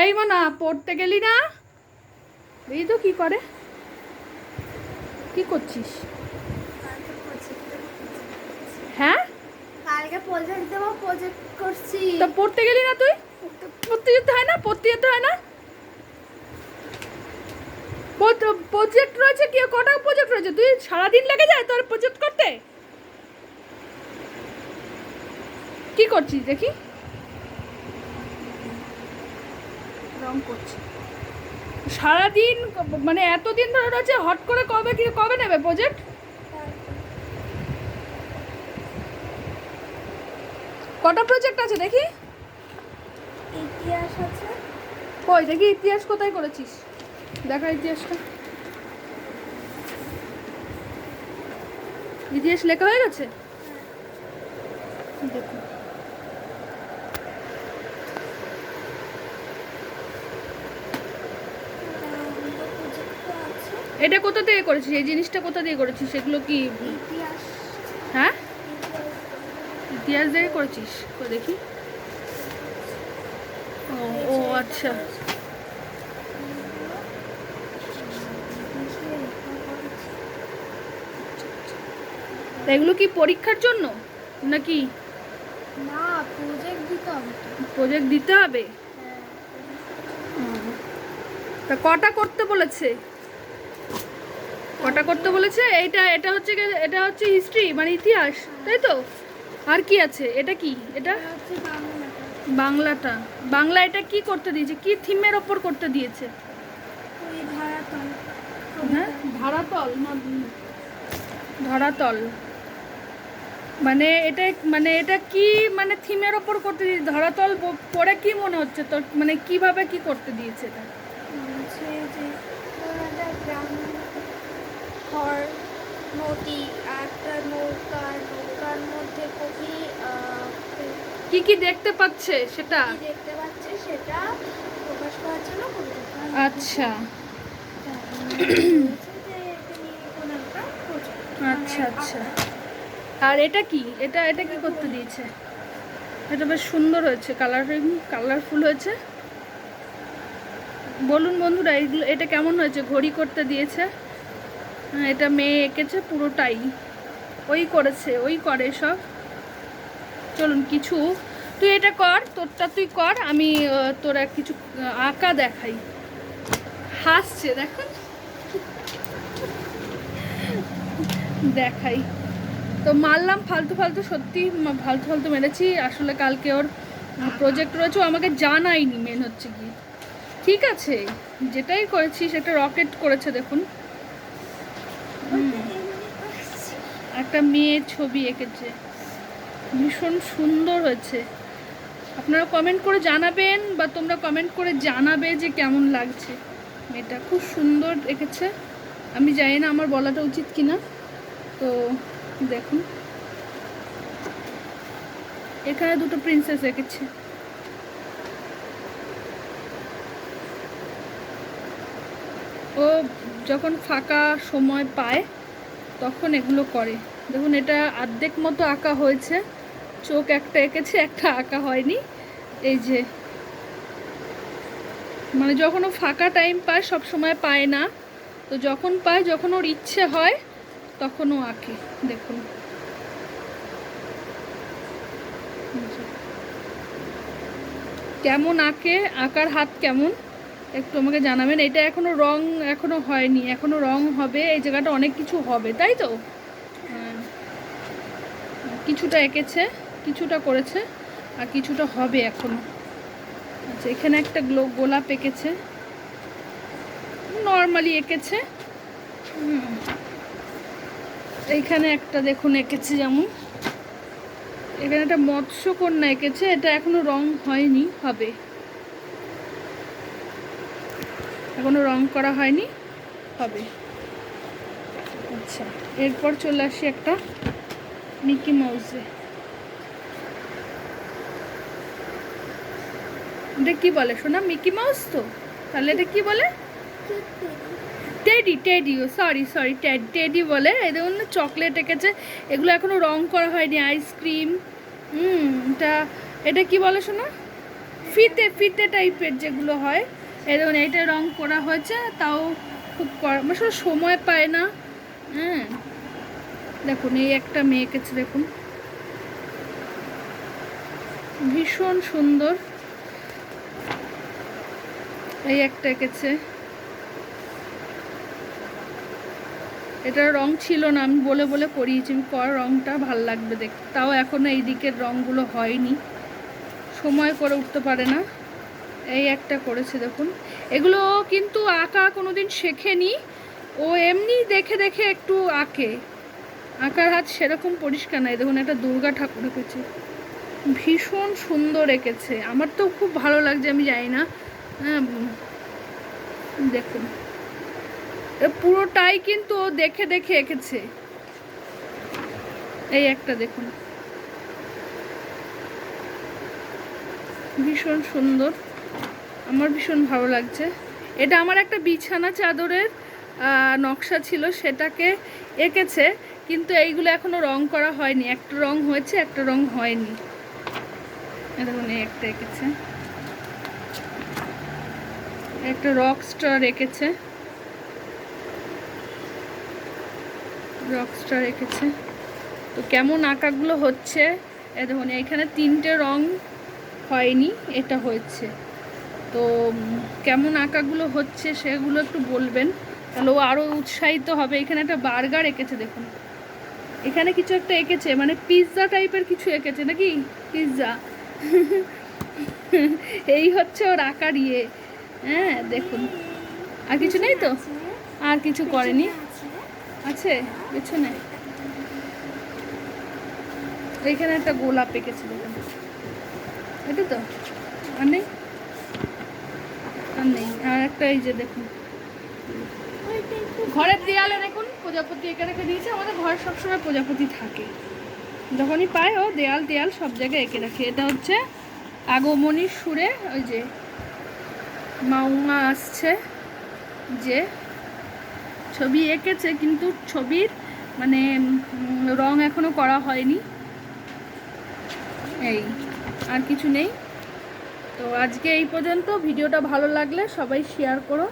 এই মানা পড়তে গেলি না? এই তো কি করে? কি করছিস? হ্যাঁ? কালকে প্রজেক্ট দেবো প্রজেক্ট করছি। তা পড়তে গেলি না তুই? পড়তে যেতে হয় না? পড়তে যেতে হয় না? প্রজেক্ট রয়েছে কি? কটা প্রজেক্ট রয়েছে? তুই সারাদিন লেগে যায় তোর প্রজেক্ট করতে? কি করছিস দেখি। রং করছি। সারাদিন মানে এতদিন ধরে রয়েছে হট করে কবে কি কবে নেবে প্রজেক্ট কটা প্রজেক্ট আছে দেখি? ইতিহাস আছে। কই দেখি ইতিহাস কোথায় করেছিস? দেখা ইতিহাসটা। ইতিহাস লেখা হয়ে গেছে? দেখুন। এটা কোথা থেকে করেছিস? এই জিনিসটা কোথা দিয়ে করেছিস? সেগুলো কি? হ্যাঁ? ইতিহাস থেকে করেছিস? দেখি। ও ও আচ্ছা। এগুলো কি পরীক্ষার জন্য? নাকি? না প্রজেক্ট দিতে হবে। প্রজেক্ট দিতে হবে? হ্যাঁ, তা কটা করতে বলেছে? কটা করতে বলেছে এইটা এটা হচ্ছে এটা হচ্ছে হিস্ট্রি মানে ইতিহাস তাই তো? আর কি আছে? এটা কি? এটা? বাংলাটা। বাংলা এটা কি করতে দিয়েছে? কি থিমের ওপর করতে দিয়েছে? হ্যাঁ? ধরাতল না ধরাতল। মানে এটা মানে এটা কি মানে থিমের ওপর করতে দিয়েছে? ধরাতল প- পড়ে কি মনে হচ্ছে তোর? মানে কীভাবে কি করতে দিয়েছে এটা হচ্ছে যে ওনাদের গ্রাম ঘর নদী একটা নৌকা নৌকার মধ্যে কবি কি কি দেখতে পাচ্ছে সেটা? কি দেখতে পাচ্ছে সেটা প্রকাশ করার জন্য আচ্ছা। আচ্ছা আচ্ছা। আর এটা কি? এটা এটা কি করতে দিয়েছে? এটা বেশ সুন্দর হয়েছে কালারিং কালারফুল হয়েছে। বলুন বন্ধুরা এইগুলো এটা কেমন হয়েছে? ঘড়ি করতে দিয়েছে? এটা মেয়ে এঁকেছে পুরোটাই। ওই করেছে, ওই করে সব। চলুন, কিছু। তুই এটা কর, তোরটা তুই কর, আমি তোরা কিছু আঁকা দেখাই। হাসছে দেখুন দেখাই। তো মারলাম ফালতু ফালতু, সত্যি ফালতু ফালতু মেরেছি। আসলে কালকে ওর প্রজেক্ট রয়েছে, ও আমাকে জানায়নি মেন হচ্ছে কি ঠিক আছে, যেটাই করেছি, সেটা রকেট করেছে, দেখুন। একটা মেয়ের ছবি এঁকেছে। ভীষণ সুন্দর হয়েছে। আপনারা কমেন্ট করে জানাবেন বা তোমরা কমেন্ট করে জানাবে যে কেমন লাগছে। মেয়েটা খুব সুন্দর এঁকেছে। আমি জানি না আমার বলাটা উচিত কিনা। তো দেখুন। এখানে দুটো প্রিন্সেস এঁকেছে। ও যখন ফাঁকা সময় পায়, তখন এগুলো করে। দেখুন, এটা অর্ধেক মতো আঁকা হয়েছে। চোখ একটা এঁকেছে, একটা আঁকা হয়নি। এই যে। মানে যখন ও ফাঁকা টাইম পায়, সব সময় পায় না। তো যখন পায়, যখন ওর ইচ্ছে হয়, তখন ও আঁকে। দেখুন। কেমন আঁকে? আঁকার হাত কেমন? একটু আমাকে জানাবেন, এটা এখনও রং এখনও হয়নি, এখনও রং হবে, এই জায়গাটা অনেক কিছু হবে, তাই তো? হ্যাঁ। কিছুটা এঁকেছে, কিছুটা করেছে, আর কিছুটা হবে এখনও। আচ্ছা এখানে একটা গ্লো গোলাপ এঁকেছে। নর্মালি এঁকেছে। এইখানে একটা দেখুন এঁকেছে যেমন। এখানে একটা মৎস্যকন্যা এঁকেছে, এটা এখনও রং হয়নি, হবে। এখনও রং করা হয়নি। হবে। আচ্ছা এরপর চলে আসি একটা মিকি মাউসে এটা কি বলে শোনা মিকি মাউস তো? তাহলে এটা কি বলে? টেডি টেডি ও সরি সরি টেডি বলে। দেখুন না চকলেট এঁকেছে। এগুলো এখনও রং করা হয়নি আইসক্রিম হুম এটা এটা কি বলে শোনা ফিতে ফিতে টাইপের যেগুলো হয়। এই দেখুন, এইটা রং করা হয়েছে, তাও খুব মানে সময় পায় না। হ্যাঁ দেখুন, এই একটা মেয়ে এঁকেছে, দেখুন। ভীষণ সুন্দর। এই একটা এঁকেছে। এটার রং ছিল না, আমি বলে বলে করিয়েছি, আমি কর রংটা ভালো লাগবে দেখতে। তাও এখনও এই দিকের রংগুলো হয়নি। সময় করে উঠতে পারে না। এই একটা করেছে, দেখুন। এগুলো কিন্তু আঁকা কোনো দিন শেখেনি। ও এমনি দেখে দেখে একটু আঁকে। আঁকার হাত সেরকম পরিষ্কার নাই। দেখুন, একটা দুর্গা ঠাকুর এঁকেছে। ভীষণ সুন্দর এঁকেছে। আমার তো খুব ভালো লাগছে, আমি জানি না। হ্যাঁ দেখুন। পুরোটাই কিন্তু ও দেখে দেখে এঁকেছে। এই একটা দেখুন। ভীষণ সুন্দর। আমার ভীষণ ভালো লাগছে। এটা আমার একটা বিছানা চাদরের নকশা ছিল, সেটাকে এঁকেছে, কিন্তু এইগুলো এখনও রং করা হয়নি। একটা রং হয়েছে, একটা রং হয়নি। দেখুন একটা এঁকেছে। একটা রক স্টার এঁকেছে। রক স্টার এঁকেছে। তো কেমন আঁকাগুলো হচ্ছে? এ দেখুন এখানে তিনটে রং হয়নি, এটা হয়েছে। তো কেমন আঁকাগুলো হচ্ছে সেগুলো একটু বলবেন। তাহলে ও আরও উৎসাহিত হবে। এখানে একটা বার্গার এঁকেছে, দেখুন। এখানে কিছু একটা এঁকেছে মানে পিৎজা টাইপের কিছু এঁকেছে নাকি? পিৎজা এই হচ্ছে ওর আঁকার ইয়ে। হ্যাঁ দেখুন। আর কিছু নেই তো? আর কিছু করেনি? আছে? পেছনে এইখানে একটা গোলাপ এঁকেছে, দেখুন। এটা তো? আর নেই? আর নেই। আর একটা এই যে দেখুন। ঘরের দেয়ালে দেখুন, প্রজাপতি এঁকে রেখে দিয়েছে। আমাদের ঘরে সবসময় প্রজাপতি থাকে। যখনই পায় ও দেয়াল দেয়াল সব জায়গায় এঁকে রাখে। এটা হচ্ছে আগমনীর সুরে ওই যে মাউমা আসছে যে ছবি এঁকেছে, কিন্তু ছবির মানে রং এখনও করা হয়নি। এই, আর কিছু নেই। তো আজকে এই পর্যন্ত। ভিডিওটা ভালো লাগলে সবাই শেয়ার করো।